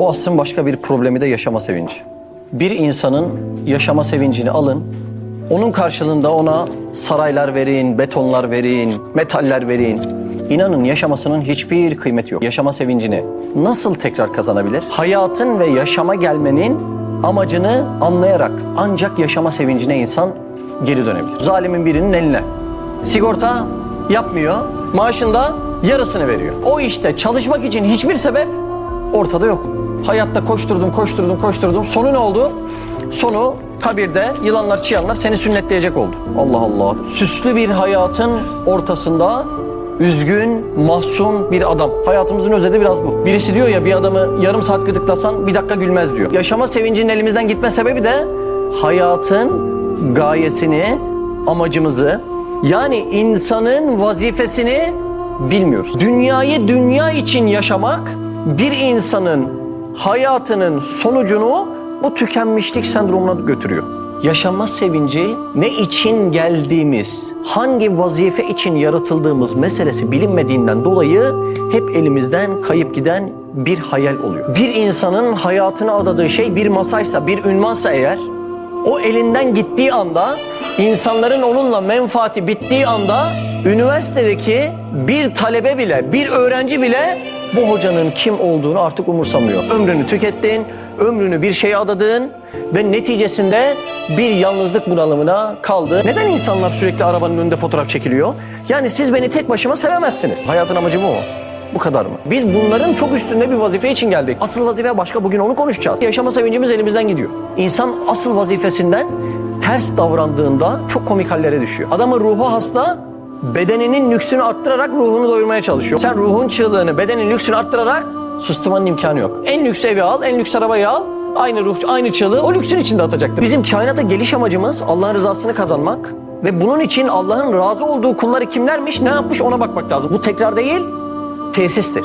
Bu aslında başka bir problemi de yaşama sevinci. Bir insanın yaşama sevincini alın, onun karşılığında ona saraylar verin, betonlar verin, metaller verin. İnanın yaşamasının hiçbir kıymeti yok. Yaşama sevincini nasıl tekrar kazanabilir? Hayatın ve yaşama gelmenin amacını anlayarak ancak yaşama sevincine insan geri dönebilir. Zalimin birinin eline sigorta yapmıyor, maaşında yarısını veriyor. O işte çalışmak için hiçbir sebep ortada yok. Hayatta koşturdum, koşturdum, koşturdum. Sonu ne oldu? Sonu kabirde yılanlar, çıyanlar seni sünnetleyecek oldu. Allah Allah. Süslü bir hayatın ortasında üzgün, mahzun bir adam. Hayatımızın özeti biraz bu. Birisi diyor ya bir adamı yarım saat gıdıklasan bir dakika gülmez diyor. Yaşama sevincinin elimizden gitme sebebi de hayatın gayesini, amacımızı yani insanın vazifesini bilmiyoruz. Dünyayı dünya için yaşamak bir insanın hayatının sonucunu bu tükenmişlik sendromuna götürüyor. Yaşama sevinci ne için geldiğimiz, hangi vazife için yaratıldığımız meselesi bilinmediğinden dolayı hep elimizden kayıp giden bir hayal oluyor. Bir insanın hayatına adadığı şey bir masaysa, bir ünvansa eğer o elinden gittiği anda insanların onunla menfaati bittiği anda üniversitedeki bir talebe bile, bir öğrenci bile bu hocanın kim olduğunu artık umursamıyor. Ömrünü tükettin, ömrünü bir şeye adadın ve neticesinde bir yalnızlık bunalımına kaldı. Neden insanlar sürekli arabanın önünde fotoğraf çekiliyor? Yani siz beni tek başıma sevemezsiniz. Hayatın amacı bu mu? Bu kadar mı? Biz bunların çok üstünde bir vazife için geldik. Asıl vazife başka. Bugün onu konuşacağız. Yaşama sevincimiz elimizden gidiyor. İnsan asıl vazifesinden ters davrandığında çok komik hallere düşüyor. Adamın ruhu hasta, bedeninin lüksünü arttırarak ruhunu doyurmaya çalışıyor. Sen ruhun çığlığını, bedenin lüksünü arttırarak susturmanın imkanı yok. En lüks evi al, en lüks arabayı al. Aynı ruh, aynı çığlığı o lüksün içinde atacaktır. Bizim kainata geliş amacımız Allah'ın rızasını kazanmak ve bunun için Allah'ın razı olduğu kulları kimlermiş, ne yapmış ona bakmak lazım. Bu tekrar değil, tesistir.